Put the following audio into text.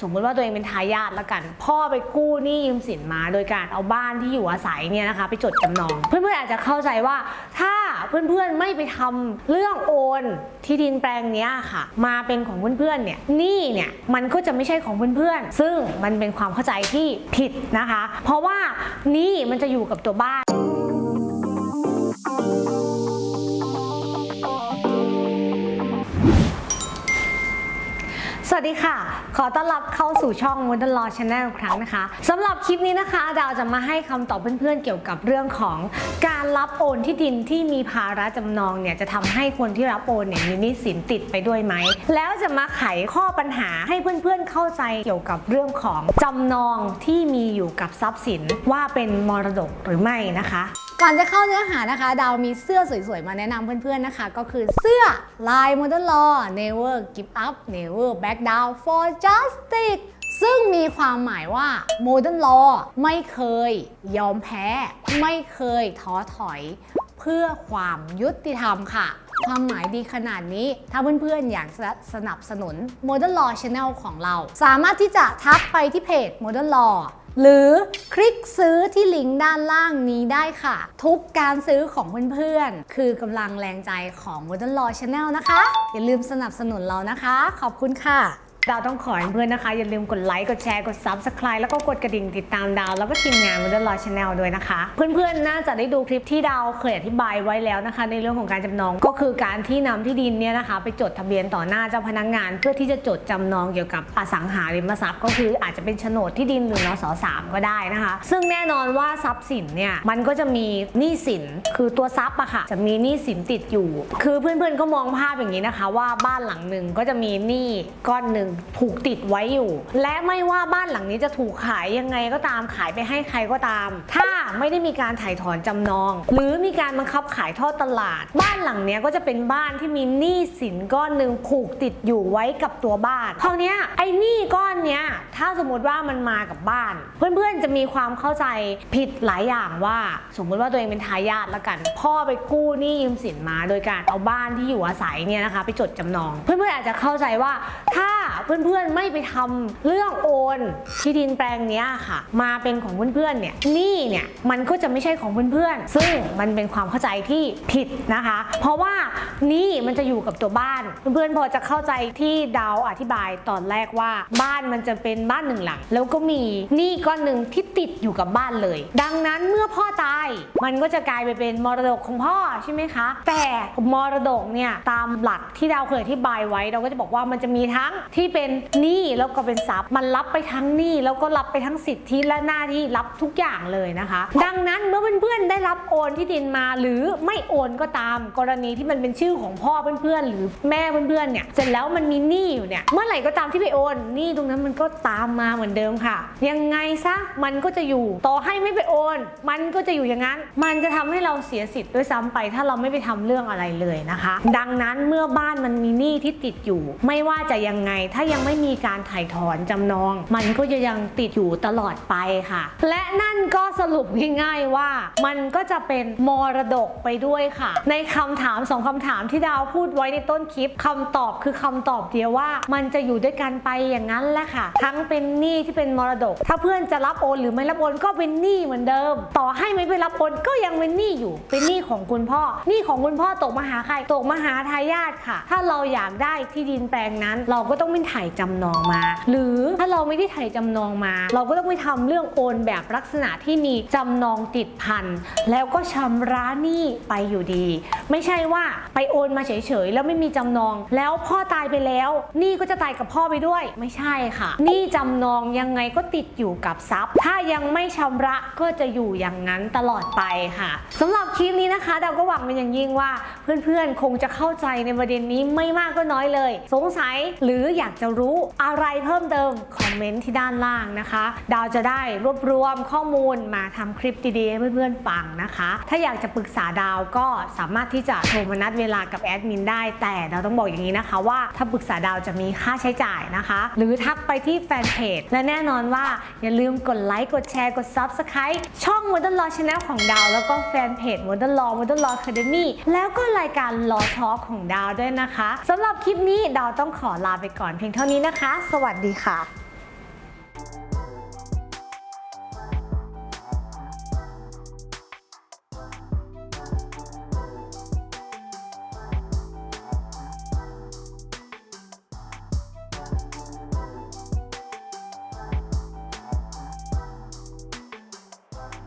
สมมติว่าตัวเองเป็นทายาทละกัน พ่อไปกู้หนี้ยืมสินมาโดยการเอาบ้านที่อยู่อาศัยเนี่ยนะคะ ไปจดจำนอง เพื่อนๆอาจจะเข้าใจว่าถ้าเพื่อนๆไม่ไปทำเรื่องโอนที่ดินแปลงนี้ค่ะ มาเป็นของเพื่อนๆเนี่ยหนี้เนี่ยมันก็จะไม่ใช่ของเพื่อนๆซึ่งมันเป็นความเข้าใจที่ผิดนะคะ เพราะว่าหนี้มันจะอยู่กับตัวบ้าน วัสดีค่ะ ขอต้อนรับเข้าสู่ช่อง Modern Law Channel อีกครั้งนะคะสำหรับคลิปนี้นะคะดาวจะมาให้คำตอบเพื่อนๆ เกี่ยวกับเรื่องของการรับโอนที่ดินที่มีภาระจำนองเนี่ยจะทำให้คนที่รับโอนเนี่ยมีหนี้สินติดไปด้วยไหม แล้วจะมาไขข้อปัญหาให้เพื่อนๆ เข้าใจเกี่ยวกับเรื่องของจำนองที่มีอยู่กับทรัพย์สินว่าเป็นมรดกหรือไม่นะคะ ก่อนจะเข้าเนื้อหานะคะ ดาวมีเสื้อสวยๆ มาแนะนำเพื่อนๆนะคะ ก็คือเสื้อลาย Modern Law Never Give Up Never Back Down for Justice ซึ่งมีความหมายว่า Modern Law ไม่เคย ยอมแพ้ ไม่เคยท้อถอย เพื่อความยุติธรรมค่ะ ความหมายดีขนาดนี้ ถ้าเพื่อนๆ อยากสนับสนุน Modern Law Channel ของเรา สามารถที่จะทักไปที่เพจ Modern Law หรือคลิกซื้อที่ลิงก์ด้านล่างนี้ได้ค่ะ ทุกการซื้อของเพื่อนๆ คือกำลังแรงใจของ Modern Law Channel นะคะ อย่าลืมสนับสนุนเรานะคะ ขอบคุณค่ะ ดาวต้องขอให้เพื่อนนะคะ อย่าลืมกดไลค์กดแชร์กด Subscribe แล้วก็กดกระดิ่งติดตามดาว แล้วก็ทีมงาน Modern Law Channel ด้วยนะคะ เพื่อนๆ น่าจะได้ดูคลิปที่ดาวเคยอธิบายไว้แล้วนะคะ ในเรื่องของการจำนองก็คือการที่นำที่ดินเนี่ยนะคะ ไปจดทะเบียนต่อหน้าเจ้าพนักงาน เพื่อที่จะจดจำนองเกี่ยวกับอสังหาริมทรัพย์ ก็คืออาจจะเป็นโฉนดที่ดินหรือนสสามก็ได้นะคะ ซึ่งแน่นอนว่าทรัพย์สินเนี่ยมันก็จะมีหนี้สินคือตัวทรัพย์อะค่ะจะมีหนี้สินติดอยู่ คือเพื่อนๆก็มองภาพอย่างนี้นะคะ ว่าบ้านหลังหนึ่งก็จะมีหนี้ก้อนหนึ่งผูกติดไว้อยู่ และไม่ว่าบ้านหลังนี้จะถูกขายยังไงก็ตามขายไปให้ใครก็ตาม ถ้าไม่ได้มีการถ่ายถอนจำนอง หรือมีการบังคับขายทอดตลาด บ้านหลังเนี้ยก็จะเป็นบ้านที่มีหนี้สินก้อนหนึ่งผูกติดอยู่ไว้กับตัวบ้านคราวนี้ไอ้หนี้ก้อนเนี้ยถ้าสมมติว่ามันมากับบ้าน เพื่อนๆจะมีความเข้าใจผิดหลายอย่างว่า สมมติว่าตัวเองเป็นทายาทละกัน พ่อไปกู้หนี้ยืมสินมา โดยการเอาบ้านที่อยู่อาศัยเนี่ยนะคะ ไปจดจำนอง เพื่อนๆอาจจะเข้าใจว่าถ้า เพื่อนๆไม่ไปทำเรื่องโอนที่ดินแปลงนี้ค่ะ มาเป็นของเพื่อนๆเนี่ยนี้เนี่ยมันก็จะไม่ใช่ของเพื่อนๆ ซึ่งมันเป็นความเข้าใจที่ผิดนะคะ เพราะว่านี้มันจะอยู่กับตัวบ้าน เพื่อนๆพอจะเข้าใจที่ดาวอธิบายตอนแรกว่า บ้านมันจะเป็นบ้านหนึ่งหลัง แล้วก็มีหนี้ก้อนหนึ่งที่ติดอยู่กับบ้านเลย ดังนั้นเมื่อพ่อตายมันก็จะกลายไปเป็นมรดกของพ่อใช่ไหมคะ แต่มรดกเนี่ยตามหลักที่ดาวเคยอธิบายไว้ เราก็จะบอกว่ามันจะมีทั้งที่ที่เป็นหนี้แล้วก็เป็นทรัพย์ มันรับไปทั้งหนี้แล้วก็รับไปทั้งสิทธิและหน้าที่รับทุกอย่างเลยนะคะ ดังนั้นเมื่อเพื่อนๆได้รับโอนที่ดินมาหรือไม่โอนก็ตาม กรณีที่มันเป็นชื่อของพ่อเพื่อนๆหรือแม่เพื่อนๆเนี่ยเสร็จแล้วมันมีหนี้อยู่เนี่ยเมื่อไหร่ก็ตามที่ไปโอนหนี้ตรงนั้นมันก็ตามมาเหมือนเดิมค่ะ ยังไงซะมันก็จะอยู่ต่อให้ไม่ไปโอน มันก็จะอยู่อย่างนั้น มันจะทำให้เราเสียสิทธิ์ด้วยซ้ำไป ถ้าเราไม่ไปทำเรื่องอะไรเลยนะคะ ดังนั้นเมื่อบ้านมันมีหนี้ที่ติดอยู่ ไม่ว่าจะยังไงถ้ายังไม่มีการถ่ายถอนจำนอง มันก็จะยังติดอยู่ตลอดไปค่ะ และนั่นก็สรุปง่ายๆว่า มันก็จะเป็นมรดกไปด้วยค่ะ ในคำถามสองคำถามที่ดาวพูดไว้ในต้นคลิปคำตอบคือคำตอบเดียวว่า มันจะอยู่ด้วยกันไปอย่างนั้นแหละค่ะ ทั้งเป็นหนี้ที่เป็นมรดก ถ้าเพื่อนจะรับโอนหรือไม่รับโอนก็เป็นหนี้เหมือนเดิม ต่อให้ไม่ไปรับโอนก็ยังเป็นหนี้อยู่ เป็นหนี้ของคุณพ่อหนี้ของคุณพ่อตกมาหาใครตกมาหาทายาทค่ะ ถ้าเราอยากได้ที่ดินแปลงนั้น เราก็ต้องไปถ่ายจำนองมา หรือถ้าเราไม่ได้ถ่ายจำนองมา เราก็ต้องไปทำเรื่องโอนแบบลักษณะที่มีจำนองติดพันแล้วก็ชำระหนี้ไปอยู่ดี ไม่ใช่ว่าไปโอนมาเฉยๆแล้วไม่มีจำนอง แล้วพ่อตายไปแล้วหนี้ก็จะตายกับพ่อไปด้วย ไม่ใช่ค่ะหนี้จำนองยังไงก็ติดอยู่กับทรัพย์ ถ้ายังไม่ชำระก็จะอยู่อย่างนั้นตลอดไปค่ะสำหรับคลิปนี้นะคะดาวก็หวังเป็นอย่างยิ่งว่า เพื่อนๆคงจะเข้าใจในประเด็นนี้ไม่มากก็น้อยเลย สงสัยหรืออยากากจะรู้อะไรเพิ่มเติมคอม เมนต์ที่ด้านล่างนะคะ ดาวจะได้รวบรวมข้อมูลมาทำคลิปดีๆให้เพื่อนๆฟังนะคะ ถ้าอยากจะปรึกษาดาวก็สามารถที่จะโทรมานัดเวลากับแอดมินได้ แต่ดาวต้องบอกอย่างนี้นะคะว่าถ้าปรึกษาดาวจะมีค่าใช้จ่ายนะคะ หรือทักไปที่แฟนเพจและแน่นอนว่าอย่าลืมกดไลค์กดแชร์กด Subscribe ช่อง Modern Law Channel ของดาว แล้วก็แฟนเพจ Modern Law Modern Law Academy แล้วก็รายการ Law Talk ของดาวด้วยนะคะสำหรับคลิปนี้ดาวต้องขอลาไปก่อนเพียงเท่านี้นะคะ สวัสดีค่ะ